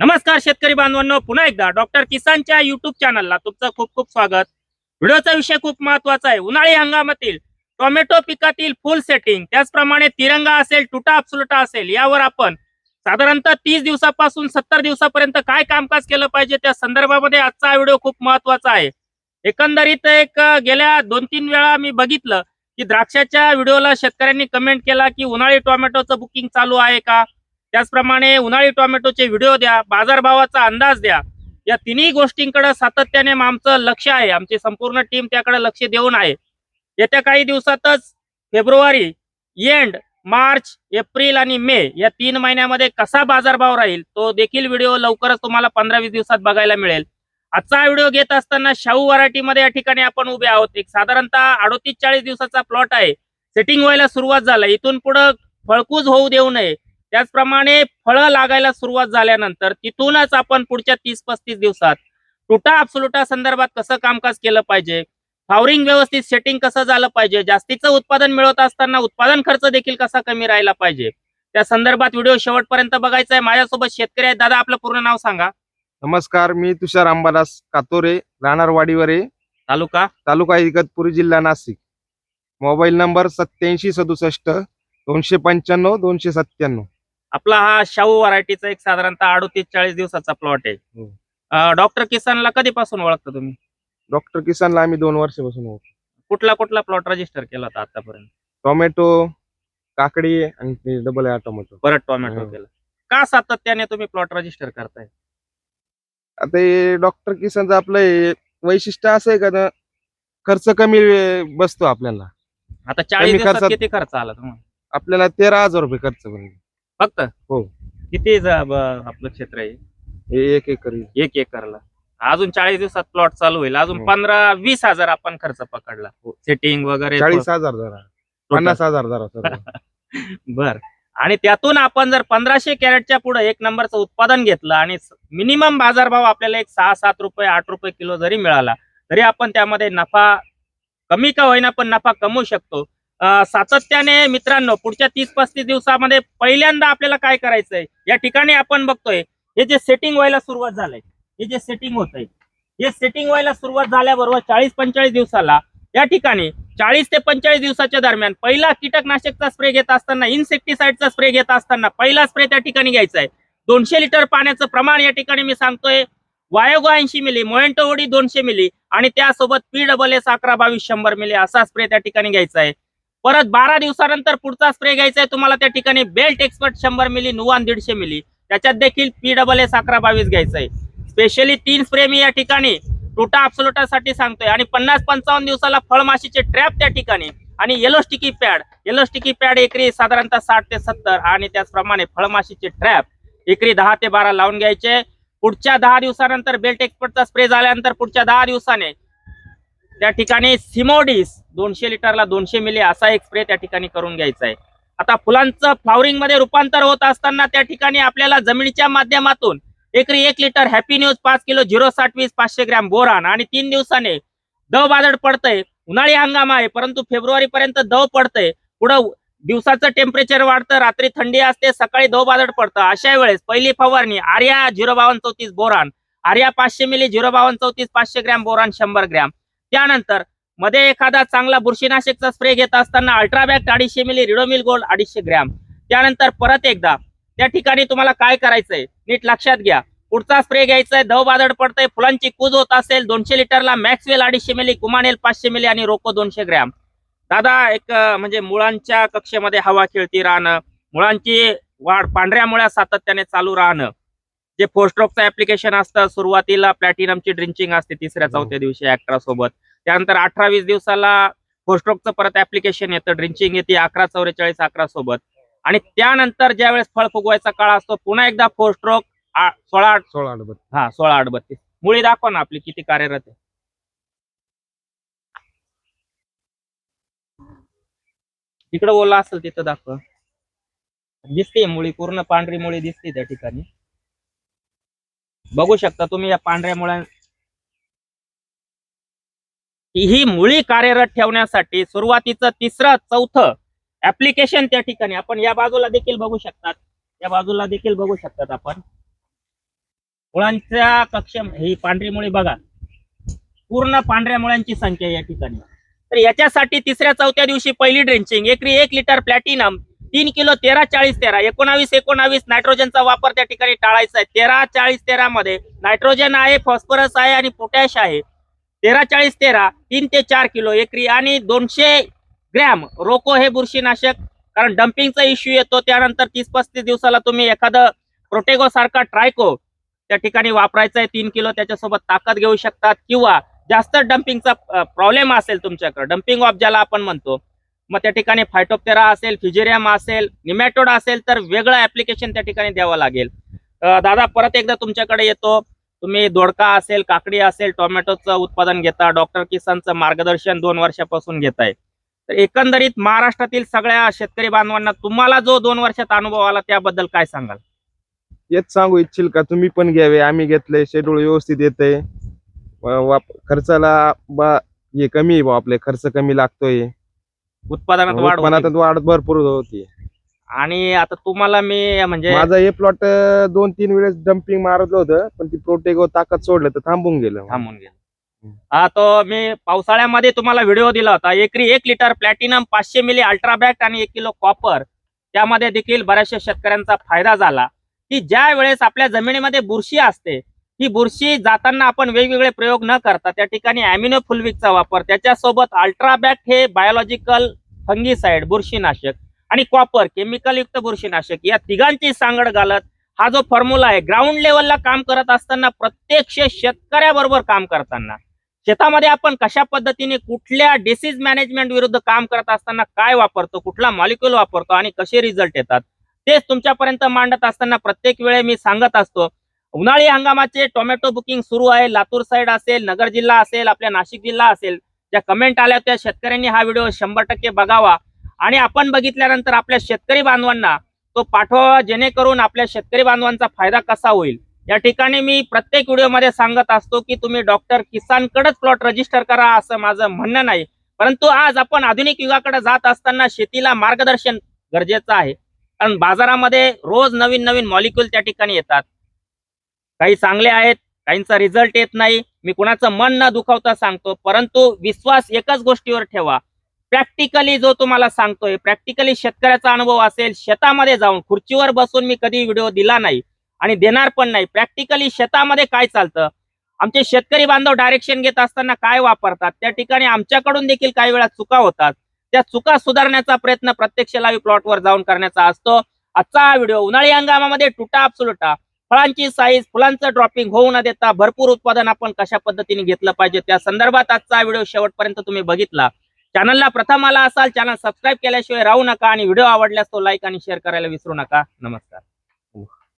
नमस्कार शेतकरी बांधवांनो पुन्हा एकदा डॉक्टर किसानच्या युट्यूब चॅनलला तुमचं खूप खूप स्वागत. व्हिडिओचा विषय खूप महत्त्वाचा आहे. उन्हाळी हंगामातील टोमॅटो पिकातील फुल सेटिंग त्याचप्रमाणे तिरंगा असेल तुटा अपसुलटा असेल यावर आपण साधारणतः तीस दिवसापासून सत्तर दिवसापर्यंत काय कामकाज केलं पाहिजे? त्या संदर्भामध्ये आजचा व्हिडिओ खूप महत्त्वाचा आहे. एकंदरीत एक गेल्या दोन तीन वेळा मी बघितलं की द्राक्षाच्या व्हिडिओला शेतकऱ्यांनी कमेंट केला की उन्हाळी टोमॅटोचं बुकिंग चालू आहे का? त्याचप्रमाणे उन्हाळी टोमॅटोचे व्हिडिओ द्या बाजारभावाचा अंदाज द्या. या तिन्ही गोष्टींकडे सातत्याने आमचं लक्ष आहे. आमची संपूर्ण टीम त्याकडे लक्ष देऊन आहे. येत्या काही दिवसातच फेब्रुवारी एंड मार्च एप्रिल आणि मे या तीन महिन्यामध्ये कसा बाजारभाव राहील तो देखील व्हिडिओ लवकरच तुम्हाला पंधरा वीस दिवसात बघायला मिळेल. आजचा व्हिडिओ घेत असताना शाहू वराठीमध्ये या ठिकाणी आपण उभे आहोत. एक साधारणतः अडोतीस चाळीस दिवसाचा प्लॉट आहे. सेटिंग व्हायला सुरुवात झाला. इथून पुढं फळकूज होऊ देऊ नये. त्याचप्रमाणे फळं लागायला सुरुवात झाल्यानंतर तिथूनच आपण पुढच्या तीस पस्तीस दिवसात तुटा अपसुलुटा संदर्भात कसं कामकाज केलं पाहिजे? फ्लावरिंग व्यवस्थित सेटिंग कसं झालं पाहिजे? जास्तीचं उत्पादन मिळवत असताना उत्पादन खर्च देखील कसा कमी राहिला पाहिजे? त्या संदर्भात व्हिडिओ शेवटपर्यंत बघायचा आहे. माझ्यासोबत शेतकरी आहेत. दादा आपलं पूर्ण नाव सांगा. नमस्कार मी तुषार अंबादास कातोरे राहणार वाडीवरे तालुका? तालुका इगतपुरी जिल्हा नाशिक. मोबाईल नंबर सत्याऐंशी सदुसष्ट दोनशे पंच्याण्णव दोनशे सत्त्याण्णव. आपला हा शाहू व्हरायटीचा एक साधारणतः अडोतीस चाळीस दिवसाचा प्लॉट आहे. हो. डॉक्टर किसानला कधीपासून ओळखता तुम्ही? डॉक्टर किसानला आम्ही दोन वर्षापासून ओळखतो. कुठला कुठला प्लॉट रजिस्टर केला होता आतापर्यंत? टोमॅटो काकडी आणि डबल आहे टोमॅटो. परत टोमॅटो हो. केला. का सातत्याने तुम्ही प्लॉट रजिस्टर करताय? आता हे डॉक्टर किसानचं आपलं हे वैशिष्ट्य असं आहे का खर्च कमी बसतो आपल्याला. आता चाळीस खर्चात- किती खर्च आला तुम्हाला? आपल्याला तेरा हजार रुपये खर्च बनेल फक्त? हो. किती ज- ब- आपलं क्षेत्र आहे? हे एक एकर एक एकरला. अजून चाळीस दिवसात प्लॉट चालू होईल. अजून हो. पंधरा वीस हजार आपण खर्च पकडला. हो. सेटिंग वगैरे चाळीस हजार जरा. पन्नास हजार जरा. बर. आणि त्यातून आपण जर पंधराशे कॅरेटच्या पुढे एक नंबरचं उत्पादन घेतलं आणि मिनिमम बाजारभाव आपल्याला एक सहा सात रुपये आठ रुपये किलो जरी मिळाला तरी आपण त्यामध्ये नफा कमी का होईना पण नफा कमवू शकतो. सातत्याने मित्रांनो पुढच्या तीस पस्तीस दिवसामध्ये पहिल्यांदा आपल्याला काय करायचंय या ठिकाणी आपण बघतोय हे जे सेटिंग व्हायला सुरुवात झालंय हे जे सेटिंग होत आहे हे सेटिंग व्हायला सुरुवात झाल्याबरोबर चाळीस पंचेचाळीस दिवसाला या ठिकाणी चाळीस ते पंचेचाळीस दिवसाच्या दरम्यान पहिला कीटकनाशकचा स्प्रे घेत असताना इन्सेक्टिसाइडचा स्प्रे घेत असताना पहिला स्प्रे त्या ठिकाणी घ्यायचा आहे दोनशे लिटर पाण्याचं प्रमाण या ठिकाणी मी सांगतोय. वायोगो ऐंशी मिली मोएंटोवडी दोनशे मिली आणि त्यासोबत पी डबल एस अकरा बावीस शंभर मिली असा स्प्रे त्या ठिकाणी घ्यायचा आहे परत बारा दिवसानंतर पुढचा स्प्रे घ्यायचा आहे. तुम्हाला त्या ठिकाणी बेल्ट एक्सपर्ट शंभर मिली नुवान दीडशे मिली त्याच्यात देखील पी डबल एस अकरा बावीस घ्यायचा आहे. स्पेशली तीन स्प्रे मी या ठिकाणी टोटा अब्सोल्युटासाठी सांगतोय. आणि पन्नास पंचावन्न दिवसाला फळमाशीचे ट्रॅप त्या ठिकाणी. आणि yellow sticky pad yellow sticky pad एकरी साधारणतः साठ ते सत्तर आणि त्याचप्रमाणे फळमाशीचे ट्रॅप एकरी दहा ते बारा लावून घ्यायचे. पुढच्या दहा दिवसानंतर बेल्ट एक्सपर्टचा स्प्रे झाल्यानंतर पुढच्या दहा दिवसाने त्या ठिकाणी सिमोडिस दोनशे लिटरला दोनशे मिली असा एक स्प्रे त्या ठिकाणी करून घ्यायचा आहे. आता फुलांचं फ्लॉवरिंगमध्ये रूपांतर होत असताना त्या ठिकाणी आपल्याला जमिनीच्या माध्यमातून एकरी एक लिटर हॅपी न्यूज पाच किलो झिरो साठ वीस पाचशे ग्रॅम बोरान आणि तीन दिवसाने दव बादड पडतंय उन्हाळी हंगाम आहे परंतु फेब्रुवारी पर्यंत दव पडतंय. पुढं दिवसाचं टेम्परेचर वाढतं रात्री थंडी असते सकाळी दव बादड पडतं. अशा वेळेस पहिली फवारणी आर्या झिरो बावन्न चौतीस बोरान आर्या पाचशे मिली झिरो बावन्न चौतीस पाचशे ग्रॅम बोरान शंभर ग्रॅम. त्यानंतरमध्ये एखादा चांगला बुरशीनाशकचा स्प्रे घेत असताना अल्ट्राबॅक्ट अडीचशे मिली रिडोमिल गोल्ड अडीचशे ग्रॅम त्यानंतर परत एकदा त्या ठिकाणी तुम्हाला काय करायचंय? नीट लक्षात घ्या. पुढचा स्प्रे घ्यायचा आहे धव बादड पडतंय फुलांची कूज होत असेल दोनशे लिटरला मॅक्सवेल अडीचशे मिली कुमानेल पाचशे मिली आणि रोको दोनशे ग्रॅम दादा एक म्हणजे मुळांच्या कक्षेमध्ये हवा खेळती राहणं मुळांची वाढ पांढऱ्या मुळ्या सातत्याने चालू राहणं. जे फोस्ट्रोकचं ऍप्लिकेशन असतं सुरुवातीला प्लॅटिनमची ड्रिंचिंग असते तिसऱ्या. चौथ्या दिवशी ऍक्ट्रा सोबत. त्यानंतर अठरा वीस दिवसाला फोस्ट्रोकचं परत ऍप्लिकेशन येतं ड्रिंचिंग येते अकरा चौवेचाळीस अकरा सोबत. आणि त्यानंतर ज्यावेळेस फळ फुगवायचा काळ असतो पुन्हा एकदा फोस्ट्रोक सोळा आठ सोळा अडबत हा सोळा आठ बत्तीस मुळी दाखवा ना आपली किती कार्यरत आहे. तिकडं ओला असेल तिथं दाखवा. दिसते मुळी पूर्ण पांढरी मुळी दिसते त्या ठिकाणी. बघू शकता तुम्ही या पांढऱ्या मुळ्या ही मुळी कार्यरत ठेवण्यासाठी सुरुवातीचं तिसरं चौथं ऍप्लिकेशन त्या ठिकाणी. आपण या बाजूला देखील बघू शकतात. या बाजूला देखील बघू शकतात आपण. मुळांच्या कक्ष ही पांढरी मुळी बघा. पूर्ण पांढऱ्या मुळांची संख्या या ठिकाणी. तर याच्यासाठी तिसऱ्या चौथ्या दिवशी पहिली ड्रेंचिंग एकरी एक लिटर प्लॅटिनम तीन किलो तेरा चाळीस तेरा एकोणावीस एकोणावीस नायट्रोजनचा वापर त्या ठिकाणी टाळायचा आहे. तेरा चाळीस तेरा मध्ये नायट्रोजन आहे फॉस्फरस आहे आणि पोटॅश आहे. तेरा चाळीस तेरा तीन ते चार किलो एकरी आणि दोनशे ग्रॅम रोको हे बुरशीनाशक. कारण डम्पिंगचा इश्यू येतो त्यानंतर तीस पस्तीस दिवसाला तुम्ही एखादं प्रोटेगो सारखा ट्रायको त्या ठिकाणी वापरायचा आहे तीन किलो त्याच्यासोबत ताकद घेऊ शकतात. किंवा जास्त डम्पिंगचा प्रॉब्लेम असेल तुमच्याकडे डम्पिंग ऑफ ज्याला आपण म्हणतो मग त्या ठिकाणी फायटोप्टेरा असेल फिजेरियम असेल निमॅटोड असेल तर वेगळं ऍप्लिकेशन त्या ठिकाणी द्यावं लागेल. दादा परत एकदा तुमच्याकडे येतो. तुम्ही दोडका असेल काकडी असेल टोमॅटोचं उत्पादन घेता डॉक्टर किसानचं मार्गदर्शन दोन वर्षापासून घेताय. तर एकंदरीत महाराष्ट्रातील सगळ्या शेतकरी बांधवांना तुम्हाला जो दोन वर्षात अनुभव आला त्याबद्दल काय सांगाल? हेच सांगू इच्छिल का? तुम्ही पण घ्यावे. आम्ही घेतले शेड्यूल व्यवस्थित येते खर्चाला बा हे कमी आहे बा आपले खर्च कमी लागतोय. उत्पादनात वाढ होते. उत्पन्नात वाढ भरपूर होती. आणि आता तुम्हाला मी म्हणजे माझा हे प्लॉट दोन तीन वेळेस डम्पिंग मारलं होतं पण ती प्रोटेगो ताकद सोडलं तर थांबून गेलं थांबून गेलो. हा तो मी पावसाळ्यामध्ये तुम्हाला व्हिडिओ दिला होता. एकरी एक लिटर प्लॅटिनम पाचशे मिली अल्ट्राबॅक्ट आणि एक किलो कॉपर त्यामध्ये देखील बऱ्याचशा शेतकऱ्यांचा फायदा झाला. की ज्या वेळेस आपल्या जमिनीमध्ये बुरशी असते ही बुरशी जाताना आपण वेगवेगळे प्रयोग न करता त्या ठिकाणी अॅमिनो फुलविकचा वापर त्याच्यासोबत अल्ट्राबॅक हे बायोलॉजिकल फंगीसाइड बुरशीनाशक आणि कॉपर केमिकलयुक्त बुरशीनाशक या तिघांची सांगड घालत हा जो फॉर्म्युला आहे ग्राउंड लेवलला काम करत असताना प्रत्यक्ष शेतकऱ्याबरोबर काम करताना. शेतामध्ये आपण कशा पद्धतीने कुठल्या डिसीज मॅनेजमेंट विरुद्ध काम करत असताना काय वापरतो कुठला मॉलिक्युल वापरतो आणि कसे रिझल्ट येतात तेच तुमच्यापर्यंत मांडत असताना प्रत्येक वेळे मी सांगत असतो उन्हाळी हंगामाचे टोमॅटो बुकिंग सुरू आहे. लातूर साईड असेल नगर जिल्हा असेल आपल्या नाशिक जिल्हा असेल ज्या कमेंट आल्या त्या शेतकऱ्यांनी हा व्हिडिओ शंभर टक्के बघावा. आणि आपण बघितल्यानंतर आपल्या शेतकरी बांधवांना तो पाठवावा जेणेकरून आपल्या शेतकरी बांधवांचा फायदा कसा होईल. या ठिकाणी मी प्रत्येक व्हिडिओमध्ये सांगत असतो की तुम्ही डॉक्टर किसानकडेच प्लॉट रजिस्टर करा असं माझं म्हणणं नाही. परंतु आज आपण आधुनिक युगाकडे जात असताना शेतीला मार्गदर्शन गरजेचं आहे. कारण बाजारामध्ये रोज नवीन नवीन मॉलिक्युल त्या ठिकाणी येतात. काही चांगले आहेत काहींचा रिझल्ट येत नाही. मी कुणाचं मन न दुखावता सांगतो परंतु विश्वास एकच गोष्टीवर ठेवा. प्रॅक्टिकली जो तुम्हाला सांगतोय प्रॅक्टिकली शेतकऱ्याचा अनुभव असेल शेतामध्ये जाऊन खुर्चीवर बसून मी कधी व्हिडिओ दिला नाही आणि देणार पण नाही. प्रॅक्टिकली शेतामध्ये काय चालतं? आमचे शेतकरी बांधव डायरेक्शन घेत असताना काय वापरतात? त्या ठिकाणी आमच्याकडून देखील काही वेळा चुका होतात. त्या चुका सुधारण्याचा प्रयत्न प्रत्यक्ष लावी प्लॉटवर जाऊन करण्याचा असतो. आजचा हा व्हिडिओ उन्हाळी हंगामामध्ये टुटा अपसुलटा फळांची साईज फुलांचं ड्रॉपिंग होऊ न देता भरपूर उत्पादन आपण कशा पद्धतीने घेतलं पाहिजे? त्या संदर्भात आजचा व्हिडिओ शेवटपर्यंत तुम्ही बघितला. चॅनलला प्रथम आला असाल चॅनल सबस्क्राईब केल्याशिवाय राहू नका आणि व्हिडिओ आवडल्यास तो लाईक आणि शेअर करायला विसरू नका. नमस्कार.